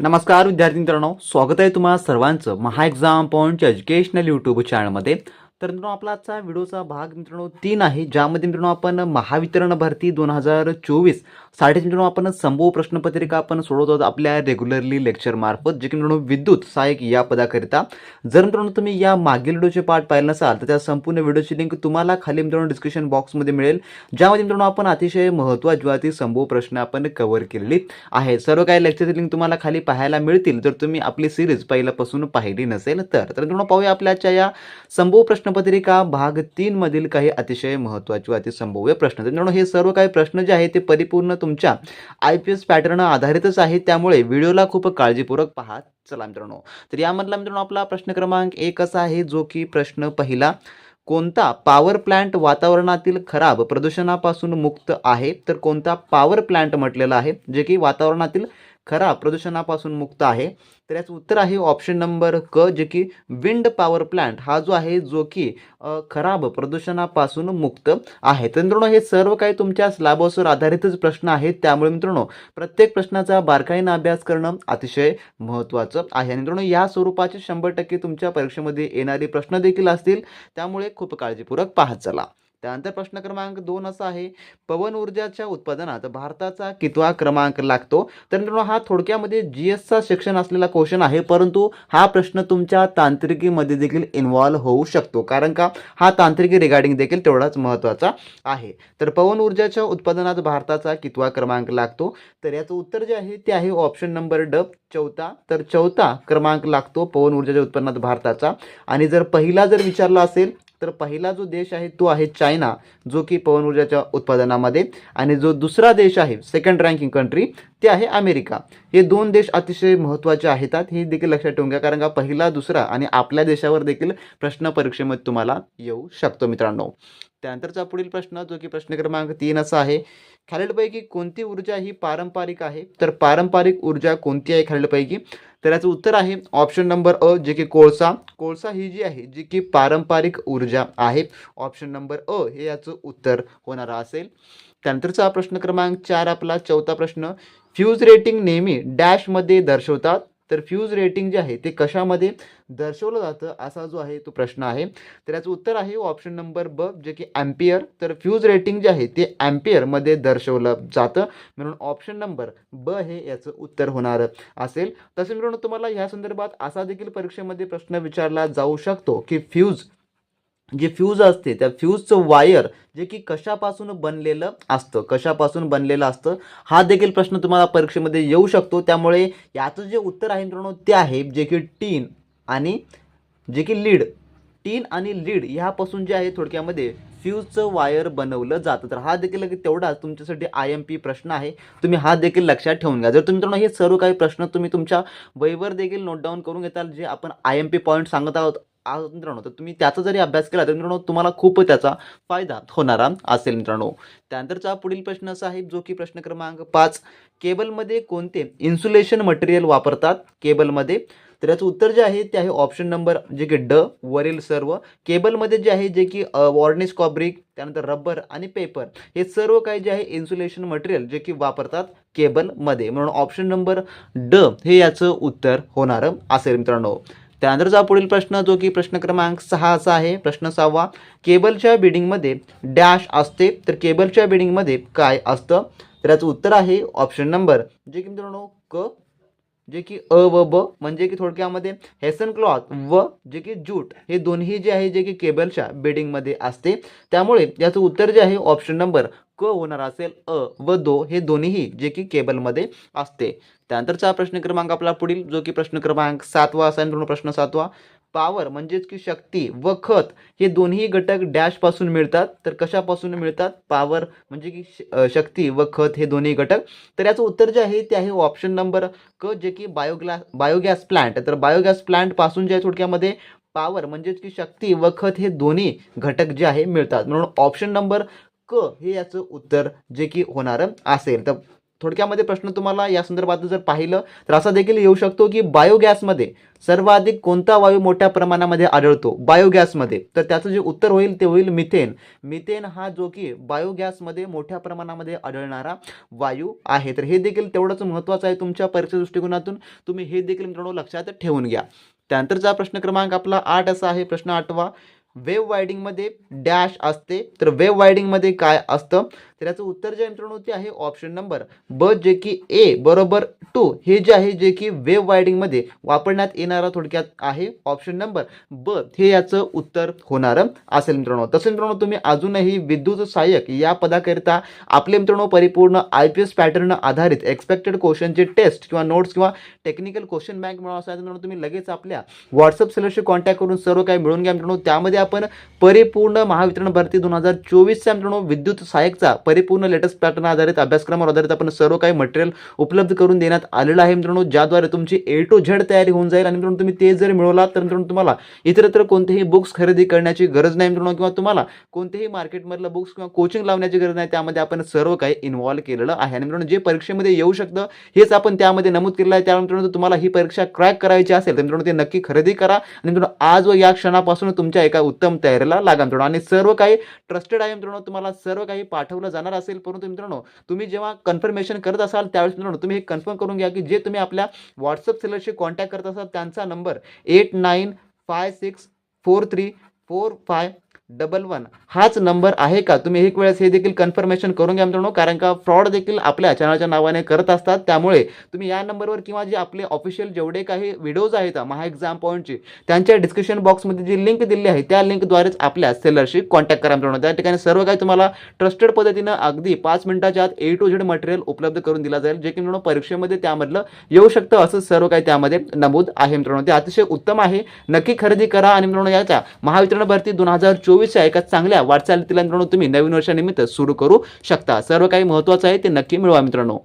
नमस्कार विद्यार्थी मित्रांनो स्वागत आहे तुम्हाला सर्वांचं महा एक्झाम पॉईंटच्या एज्युकेशनल यूट्यूब चॅनलमध्ये तर मित्रांनो आपला आजचा व्हिडिओचा भाग मित्रांनो तीन आहे ज्यामध्ये मित्रांनो आपण महावितरण भरती दोन हजार चोवीससाठी मित्रांनो आपण संभव प्रश्नपत्रिका आपण सोडवत. आहोत आपल्या रेग्युलरली लेक्चर मार्फत जे की मित्रांनो विद्युत सहाय्यक या पदाकरिता. जर मित्रांनो तुम्ही या मागील व्हिडिओचे पाठ पाहिले नसाल तर त्या संपूर्ण व्हिडिओची लिंक तुम्हाला खाली मित्रांनो डिस्क्रिप्शन बॉक्समध्ये मिळेल. ज्यामध्ये मित्रांनो आपण अतिशय महत्त्वाची संभव प्रश्न आपण कव्हर केलेली आहे सर्व काही लेक्चरची लिंक तुम्हाला खाली पाहायला मिळतील जर तुम्ही आपली सिरीज पहिल्यापासून पाहिली नसेल तर. तर मित्रांनो पाहूया आपल्याच्या या संभव प्रश्न प्रश्नपत्रिका भाग तीन मधील काही अतिशय महत्त्वाचे व अति प्रश्न तर मित्रांनो हे सर्व काही प्रश्न जे आहे ते परिपूर्ण तुमच्या आय पी एस पॅटर्न आधारितच आहे त्यामुळे व्हिडिओला खूप काळजीपूर्वक पहा. चला मित्रांनो. तर यामधला मित्रांनो आपला प्रश्न क्रमांक एक असा आहे जो की प्रश्न पहिला कोणता पॉवर प्लांट वातावरणातील खराब प्रदूषणापासून मुक्त आहे? तर कोणता पॉवर प्लांट म्हटलेला आहे जे की वातावरणातील खराब प्रदूषणापासून मुक्त आहे? तर याचं उत्तर आहे ऑप्शन नंबर क जे की विंड पॉवर प्लांट हा जो आहे जो की खराब प्रदूषणापासून मुक्त आहे. तर मित्रांनो हे सर्व काही तुमच्या स्लॅबसवर आधारितच प्रश्न आहेत. त्यामुळे मित्रांनो प्रत्येक प्रश्नाचा बारकाईनं अभ्यास करणं अतिशय महत्त्वाचं आहे. आणि मित्रांनो या स्वरूपाचे शंभर टक्के तुमच्या परीक्षेमध्ये येणारे प्रश्न देखील असतील. त्यामुळे खूप काळजीपूर्वक पाहत चला. त्यानंतर प्रश्न क्रमांक दोन असा आहे पवन ऊर्जाच्या उत्पादनात भारताचा कितवा क्रमांक लागतो? तर मित्रांनो हा थोडक्यामध्ये जी एसचा सेक्शन असलेला क्वेश्चन आहे परंतु हा प्रश्न तुमच्या तांत्रिकीमध्ये देखील इन्व्हॉल्व होऊ शकतो. कारण का? हा तांत्रिकी रिगार्डिंग देखील तेवढाच महत्त्वाचा आहे. तर पवन ऊर्जाच्या उत्पादनात भारताचा कितवा क्रमांक लागतो? तर याचं उत्तर जे आहे ते आहे ऑप्शन नंबर ड चौथा. तर चौथा क्रमांक लागतो पवन ऊर्जाच्या उत्पन्नात भारताचा. आणि जर पहिला जर विचारला असेल तर पहिला जो देश आहे तो आहे चायना जो की पवन ऊर्जाच्या उत्पादनामध्ये. आणि जो दुसरा देश आहे सेकंड रँकिंग कंट्री ते आहे अमेरिका. हे दोन देश अतिशय महत्त्वाचे आहेत हे देखील लक्षात ठेवून घ्या कारण का पहिला दुसरा आणि आपल्या देशावर देखील प्रश्न परीक्षेमध्ये तुम्हाला येऊ शकतो मित्रांनो. त्यानंतरचा पुढील प्रश्न जो की प्रश्न क्रमांक तीन असा आहे खालीलपैकी कोणती ऊर्जा ही पारंपरिक आहे? तर पारंपरिक ऊर्जा कोणती आहे खालीलपैकी? तर याचं उत्तर आहे ऑप्शन नंबर अ जे की कोळसा. कोळसा ही जी आहे जी की पारंपरिक ऊर्जा आहे. ऑप्शन नंबर अ हे याचं उत्तर होणारं असेल. त्यानंतरचा प्रश्न क्रमांक चार आपला चौथा प्रश्न. फ्यूज रेटिंग नेहमी डॅशमध्ये दर्शवतात. तर फ्यूज रेटिंग जे आहे ते कशामध्ये दर्शवलं जातं असा जो आहे तो प्रश्न आहे. तर याचं उत्तर आहे ऑप्शन नंबर ब जे की ॲम्पियर तर फ्यूज रेटिंग जे आहे ते ॲम्पियरमध्ये दर्शवलं जातं. म्हणून ऑप्शन नंबर ब हे याचं उत्तर होणार असेल. तसे मिळून तुम्हाला ह्या संदर्भात असा देखील परीक्षेमध्ये प्रश्न विचारला जाऊ शकतो की फ्यूज जे फ्यूज असते त्या फ्यूजचं वायर जे की कशापासून बनलेलं असतं कशापासून बनलेलं असतं हा देखील प्रश्न तुम्हाला परीक्षेमध्ये येऊ शकतो. त्यामुळे याचं जे उत्तर आहे मित्रांनो ते आहे जे की टीन आणि जे की लीड. टीन आणि लीड ह्यापासून जे आहे थोडक्यामध्ये फ्यूजचं वायर बनवलं जातं. तर हा देखील तेवढाच तुमच्यासाठी आय एम पी प्रश्न आहे. तुम्ही हा देखील लक्षात ठेवून घ्या. जर तुम्ही मित्रांनो हे सर्व काही प्रश्न तुम्ही तुमच्या वहीवर देखील नोट डाऊन करून घेताल जे आपण आय एम पी पॉईंट सांगत आहोत आज मित्रांनो तर तुम्ही त्याचा जरी अभ्यास केला तर मित्रांनो तुम्हाला खूप त्याचा फायदा होणारा असेल मित्रांनो. त्यानंतरचा पुढील प्रश्न असा आहे जो की प्रश्न क्रमांक पाच केबलमध्ये कोणते इन्सुलेशन मटेरियल वापरतात? केबलमध्ये. तर याचं उत्तर जे आहे ते आहे ऑप्शन नंबर जे की ड वरील सर्व. केबलमध्ये जे आहे जे की वॉर्निश कॉब्रिक त्यानंतर रबर आणि पेपर हे सर्व काही जे आहे इन्सुलेशन मटेरियल जे की वापरतात केबलमध्ये. म्हणून ऑप्शन नंबर ड हे याचं उत्तर होणारं असेल मित्रांनो. त्यानंतरचा पुढील प्रश्न जो की प्रश्न क्रमांक सहा असा आहे. प्रश्न सहावा केबलच्या बिडिंगमध्ये डॅश असते. तर केबलच्या बिडिंगमध्ये काय असतं? तर याचं उत्तर आहे ऑप्शन नंबर. जे की मित्रांनो क जे की अ व ब म्हणजे की थोडक्यामध्ये हेसन क्लॉथ व जे की जूट हे दोन्ही जे आहे जे की केबलच्या बेडिंगमध्ये असते. त्यामुळे याचं उत्तर जे आहे ऑप्शन नंबर क होणार असेल अ व दो हे दोन्हीही जे की केबलमध्ये असते. त्यानंतरचा प्रश्न क्रमांक आपला पुढील जो की प्रश्न क्रमांक सातवा असा प्रश्न सातवा. पॉवर म्हणजेच की शक्ती व खत हे दोन्ही घटक डॅशपासून मिळतात. तर कशापासून मिळतात? पॉवर म्हणजे की श- शक्ती व खत हे दोन्ही घटक. तर याचं उत्तर जे आहे ते आहे ऑप्शन नंबर क जे की बायोग्लॅस बायोगॅस प्लांट तर बायोगॅस प्लांटपासून जे आहे थोडक्यामध्ये पॉवर म्हणजेच की शक्ती व खत हे दोन्ही घटक जे आहे मिळतात. म्हणून ऑप्शन नंबर क हे याचं उत्तर जे की होणारं असेल. तर थोडक्यामध्ये प्रश्न तुम्हाला या संदर्भात जर पाहिलं तर असा देखील येऊ शकतो की बायोगॅसमध्ये सर्वाधिक कोणता वायू मोठ्या प्रमाणामध्ये आढळतो? बायोगॅसमध्ये तर त्याचं जे उत्तर होईल ते होईल मिथेन मिथेन हा जो की बायोगॅसमध्ये मोठ्या प्रमाणामध्ये आढळणारा वायू आहे. तर हे देखील तेवढंच महत्त्वाचं आहे तुमच्या परीक्षा दृष्टिकोनातून. तुम्ही हे देखील मित्रांनो लक्षात ठेवून घ्या. त्यानंतरचा प्रश्न क्रमांक आपला आठ असा आहे. प्रश्न आठवा. वेव वायडिंगमध्ये डॅश असते. तर वेव वायडिंगमध्ये काय असतं? तर याचं उत्तर जे आहे मित्रांनो ते आहे ऑप्शन नंबर ब जे की ए बरोबर टू हे जे आहे जे की वेव वायडिंगमध्ये वापरण्यात येणारा थोडक्यात आहे ऑप्शन नंबर ब हे याचं उत्तर होणारं. असेल मित्रांनो. तसं मित्रांनो तुम्ही अजूनही विद्युत सहाय्यक या पदाकरिता आपले मित्रांनो परिपूर्ण आय पी एस पॅटर्न आधारित एक्सपेक्टेड क्वेश्चनचे टेस्ट किंवा नोट्स किंवा टेक्निकल क्वेश्चन बँक म्हणून असायचं मित्रांनो तुम्ही लगेच आपल्या व्हॉट्सअप सेलरशी कॉन्टॅक्ट करून सर्व काही मिळून घ्या मित्रांनो. त्यामध्ये आपण परिपूर्ण महावितरण भरती दोन हजार चोवीसच्या मित्रांनो विद्युत सहाय्यकचा परिपूर्ण लेटेस्ट पॅटर्न आधारित अभ्यासक्रमावर आधारित आपण सर्व काही मटेरियल उपलब्ध करून देण्यात आलेलं आहे. मित्रांनो ज्याद्वारे तुमची ए टू झेड तयारी होऊन जाईल आणि मित्रांनो तुम्ही ते जर मिळवलात तर मित्रांनो तुम्हाला इतरत्र कोणतेही बुक्स खरेदी करण्याची गरज नाही मित्रांनो किंवा तुम्हाला कोणतेही मार्केटमधलं बुक्स किंवा कोचिंग लावण्याची गरज नाही त्यामध्ये आपण सर्व काही इन्व्हॉल्व केलेलं आहे. आणि मित्रांनो जे परीक्षेमध्ये येऊ शकतं हेच आपण त्यामध्ये नमूद केलेलं आहे. त्यामुळे मित्रांनो तुम्हाला ही परीक्षा क्रॅक करायची असेल तर मित्रांनो ते नक्की खरेदी करा. आणि मित्रांनो आज व या क्षणापासून तुमच्या एका उत्तम तयारीला लागा मित्रांनो. आणि सर्व काही ट्रस्टेड आहे मित्रांनो तुम्हाला सर्व काही पाठवलं जाणार असेल. परंतु मित्रांनो तुम्ही जेव्हा कन्फर्मेशन करत असाल त्यावेळेस मित्रांनो तुम्ही हे कन्फर्म करून घ्या की जे तुम्ही आपल्या व्हॉट्सअप सेलरशी कॉन्टॅक्ट करत असाल त्यांचा number eight nine five six four three four five double one हाच नंबर आहे का? तुम्ही एक वेळेस हे देखील कन्फर्मेशन करून घ्या मित्रांनो कारण का फ्रॉड देखील आपल्या चॅनलच्या नावाने करत असतात. त्यामुळे तुम्ही या नंबरवर किंवा जे आपले ऑफिशियल जेवढे काही व्हिडिओज आहेत महा एक्झाम पॉईंटचे त्यांच्या डिस्क्रिप्शन बॉक्समध्ये जी लिंक दिली आहे त्या लिंकद्वारेच आपल्या सेलरशी कॉन्टॅक्ट करा मित्रांनो. त्या ठिकाणी सर्व काही तुम्हाला ट्रस्टेड पद्धतीनं अगदी पाच मिनिटाच्या आत ए टू झेड मटेरियल उपलब्ध करून दिला जाईल जे की मित्रांनो परीक्षेमध्ये त्यामधलं येऊ शकतं असं सर्व काही त्यामध्ये नमूद आहे मित्रांनो. ते अतिशय उत्तम आहे. नक्की खरेदी करा आणि मित्रांनो याच्या महावितरण भरती दोन हजार चोवीसच्या एका चांगल्या वाटचालीतील मित्रांनो तुम्ही नवीन वर्षानिमित्त सुरू करू शकता. सर्व काही महत्त्वाचं आहे ते नक्की मिळवा मित्रांनो.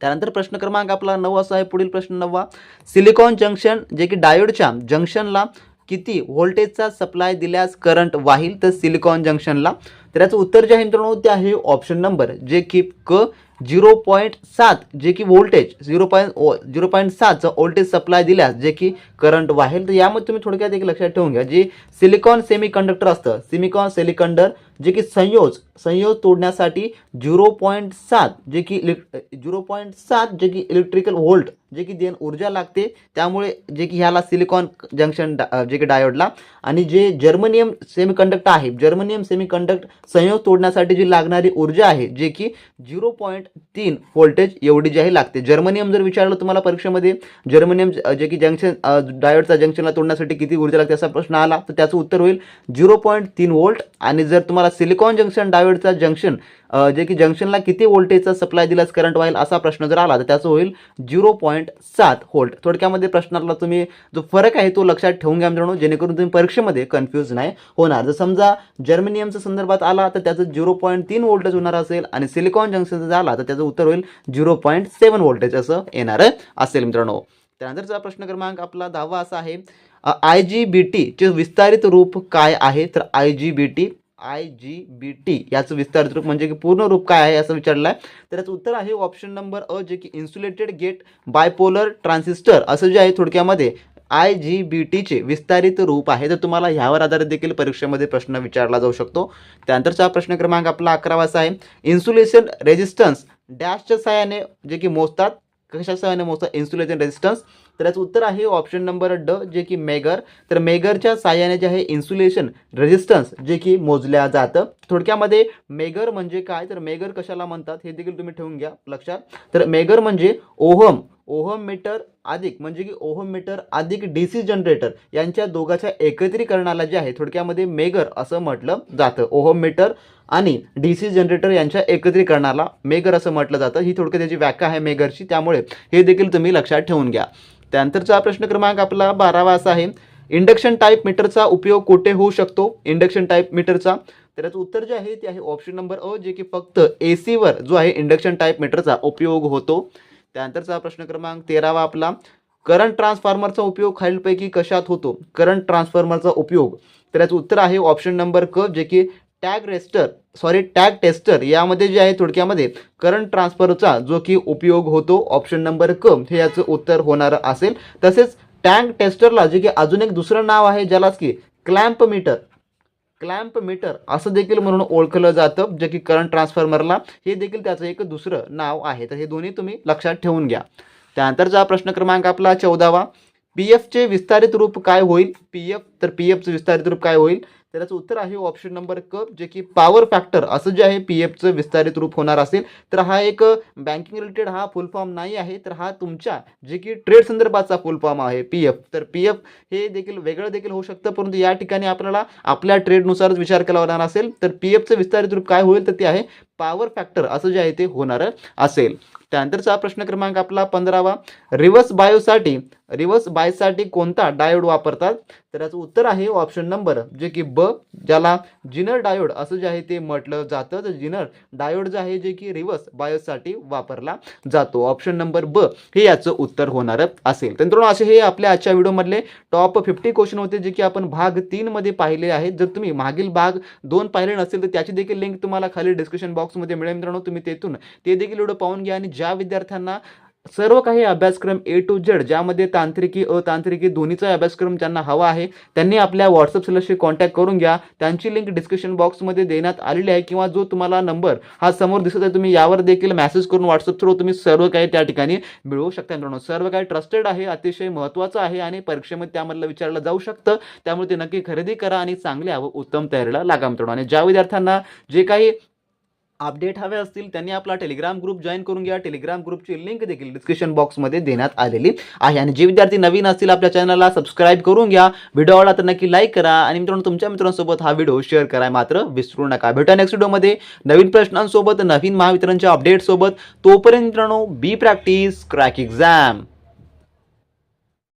त्यानंतर प्रश्न क्रमांक आपला नऊ असा आहे. पुढील प्रश्न नववा. सिलिकॉन जंक्शन जे की डायोडच्या जंक्शनला किती व्होल्टेजचा सप्लाय दिल्यास करंट वाहील? तर सिलिकॉन जंक्शनला तर याचं उत्तर जे आहे मित्रांनो ते आहे ऑप्शन नंबर जे की क झिरो पॉईंट सात जे की voltage zero point zero point सातचं voltage supply दिल्यास जे की करंट वाहेल तर यामध्ये तुम्ही थोडक्यात एक लक्षात ठेवून घ्या जे सिलिकॉन सेमीकंडक्टर असतं सिमिकॉन सेलिकंडर जे की संयोज संयोज तोडण्यासाठी झिरो पॉईंट सात जे की इलेक् झिरो पॉईंट सात जे की इलेक्ट्रिकल व्होल्ट जे की देण ऊर्जा लागते त्यामुळे जे की ह्याला सिलिकॉन जंक्शन जे की डायोडला आणि जे जर्मनियम सेमीकंडक्टर आहे जर्मनियम सेमीकंडक्ट संयोग तोडण्यासाठी जी लागणारी ऊर्जा आहे जे की झिरो पॉईंट तीन व्होल्टेज एवढी जी आहे लागते. जर्मनियम जर विचारलं तुम्हाला परीक्षेमध्ये जर्मनियम जे की जंक्शन डायोडचा जंक्शनला तोडण्यासाठी किती ऊर्जा लागते असा प्रश्न आला तर त्याचं उत्तर होईल झिरो पॉईंट तीन वोल्ट आणि जर तुम्हाला सिलिकॉन जंक्शन डायोडचा जंक्शन जे की जंक्शनला किती व्होल्टेजचा सप्लाय दिलास करंट व्हाईल असा प्रश्न जर आला तर त्याचं होईल झिरो पॉईंट सात व्होल्ट. थोडक्यामध्ये प्रश्नाला तुम्ही जो फरक आहे तो लक्षात ठेवून घ्या मित्रांनो जेणेकरून तुम्ही परीक्षेमध्ये कन्फ्यूज नाही होणार. जर समजा जर्मेनियमच्या संदर्भात आला तर त्याचं झिरो पॉईंट तीन व्होल्टेज होणार असेल आणि सिलिकॉन जंक्शनचं जर आला तर त्याचं उत्तर होईल झिरो पॉईंट सेवन व्होल्टेज असं येणार असेल मित्रांनो. त्यानंतरचा प्रश्न क्रमांक आपला दहावा असा आहे आय जी बी टीचे विस्तारित रूप काय आहे? तर I G B T I G B T याचं विस्तारित रूप म्हणजे की पूर्ण रूप काय आहे असं विचारलं आहे तर याचं उत्तर आहे ऑप्शन नंबर अ जे की इन्सुलेटेड गेट बायपोलर ट्रान्सिस्टर असं जे आहे थोडक्यामध्ये आय जी बी टीचे विस्तारित रूप आहे. तर तुम्हाला ह्यावर आधारित देखील परीक्षेमध्ये प्रश्न विचारला जाऊ शकतो. त्यानंतरचा प्रश्न क्रमांक आपला अकरावाचा आहे. इन्सुलेशन रेजिस्टन्स डॅशच्या सहाय्याने जे की मोजतात कशा सहाय्याने मोजतात? इन्सुलेशन रेजिस्टन्स तर याचं उत्तर आहे ऑप्शन नंबर ड जे की मेगर. तर मेगरच्या साह्याने जे आहे इन्सुलेशन रेजिस्टन्स जे की मोजल्या जातं. थोडक्यामध्ये मेगर म्हणजे काय? तर मेगर कशाला म्हणतात? हे देखील तुम्ही ठेवून घ्या लक्षात. तर मेगर म्हणजे ओहम. ओहम मीटर अधिक म्हणजे की ओहम मीटर अधिक डी सी जनरेटर यांच्या दोघाच्या एकत्रीकरणाला जे आहे थोडक्यामध्ये मेगर असं म्हटलं जातं. ओहम मीटर आणि डी सी जनरेटर यांच्या एकत्रीकरणाला मेगर असं म्हटलं जातं. ही थोडक्यात त्याची व्याख्या आहे मेगरची त्यामुळे हे देखील तुम्ही लक्षात ठेवून घ्या. त्यानंतरचा प्रश्न क्रमांक आपला बारावा असा आहे. इंडक्शन टाईप मीटरचा उपयोग कुठे होऊ शकतो? इंडक्शन टाईप मीटरचा तर याचं उत्तर जे आहे ते आहे ऑप्शन नंबर अ जे की फक्त ए सीवर जो आहे इंडक्शन टाईप मीटरचा उपयोग होतो. त्यानंतरचा प्रश्न क्रमांक तेरावा आपला. करंट ट्रान्सफॉर्मरचा उपयोग खालीलपैकी कशात होतो? करंट ट्रान्सफॉर्मरचा उपयोग. तर याचं उत्तर आहे ऑप्शन नंबर क जे की टॅग रेस्टर सॉरी टॅग टेस्टर यामध्ये जे आहे थोडक्यामध्ये करंट ट्रान्सफरचा जो की उपयोग होतो ऑप्शन नंबर क हे याचं उत्तर होणार असेल. तसेच टँक टेस्टरला जे की अजून एक दुसरं नाव आहे ज्यालाच की क्लॅम्प मीटर क्लॅम्प मीटर असं देखील म्हणून ओळखलं जातं जे की करंट ट्रान्सफॉर्मरला हे देखील त्याचं एक दुसरं नाव आहे. तर हे दोन्ही तुम्ही लक्षात ठेवून घ्या. त्यानंतरचा प्रश्न क्रमांक आपला चौदावा. पी एफचे विस्तारित रूप काय होईल? पी एफ तर पी एफचं विस्तारित रूप काय होईल? त्याचं उत्तर आहे ऑप्शन नंबर क जे की पॉवर फॅक्टर असं जे आहे पी एफचं विस्तारित रूप होणार असेल. तर हा एक बँकिंग रिलेटेड हा फुल फॉर्म नाही आहे. तर हा तुमच्या जे की ट्रेड संदर्भाचा फुल फॉर्म आहे पी एफ तर पी एफ हे देखील वेगळं देखील होऊ शकतं परंतु या ठिकाणी आपल्याला आपल्या ट्रेडनुसारच विचार केला होणार असेल. तर पी एफचं विस्तारित रूप काय होईल तर ते आहे पॉवर फॅक्टर असं जे आहे ते होणार असेल. त्यानंतरचा प्रश्न क्रमांक आपला पंधरावा. रिव्हर्स बायोसाठी रिव्हर्स बायसाठी कोणता डायोड वापरतात? तर याचं उत्तर आहे ऑप्शन नंबर जे की ब ज्याला जिनर डायोड असं जे आहे ते म्हटलं जातं. तर जिनर डायोड जे आहे जे की रिव्हर्स बायोसाठी वापरला जातो. ऑप्शन नंबर ब हे याचं उत्तर होणार असेल. तर मित्रांनो असे हे आपल्या आजच्या व्हिडिओमधले टॉप फिफ्टी क्वेश्चन होते जे की आपण भाग तीनमध्ये पाहिले आहेत. जर तुम्ही मागील भाग दोन पाहिले नसेल तर त्याची देखील लिंक तुम्हाला खाली डिस्क्रिप्शन बॉक्समध्ये मिळेल मित्रांनो तुम्ही तेथून ते देखील व्हिडिओ पाहून घ्या आणि ज्या विद्यार्थ्यांना सर्व काही अभ्यासक्रम ए टू झेड ज्यामध्ये तांत्रिकी अतांत्रिकी दोन्हीचा अभ्यासक्रम ज्यांना हवा आहे त्यांनी आपल्या व्हॉट्सअप सेलरशी कॉन्टॅक्ट करून घ्या. त्यांची लिंक डिस्क्रिप्शन बॉक्समध्ये देण्यात आलेली आहे किंवा जो तुम्हाला नंबर हा समोर दिसत आहे तुम्ही यावर देखील मेसेज करून व्हॉट्सअप थ्रू तुम्ही सर्व काही त्या ठिकाणी मिळवू शकता मित्रांनो. सर्व काही ट्रस्टेड आहे अतिशय महत्त्वाचं आहे आणि परीक्षेमध्ये त्यामधलं विचारलं जाऊ शकतं. त्यामुळे ते नक्की खरेदी करा आणि चांगल्या व उत्तम तयारीला लागा मित्रांनो. आणि ज्या विद्यार्थ्यांना जे काही अपडेट हवे असतील त्यांनी आपला टेलिग्राम ग्रुप जॉईन करून घ्या. टेलिग्राम ग्रुपची लिंक देखील डिस्क्रिप्शन बॉक्समध्ये देण्यात आलेली आहे. आणि जे विद्यार्थी नवीन असतील आपल्या चॅनलला सबस्क्राईब करून घ्या. व्हिडिओ आवडला तर नक्की लाईक करा. आणि मित्रांनो तुमच्या मित्रांसोबत हा व्हिडिओ शेअर करा मात्र विसरू नका. भेटा नेक्स्ट व्हिडिओमध्ये नवीन प्रश्नांसोबत नवीन महावितरणच्या अपडेटसोबत तोपर्यंत मित्रांनो बी प्रॅक्टिस क्रॅक एक्झाम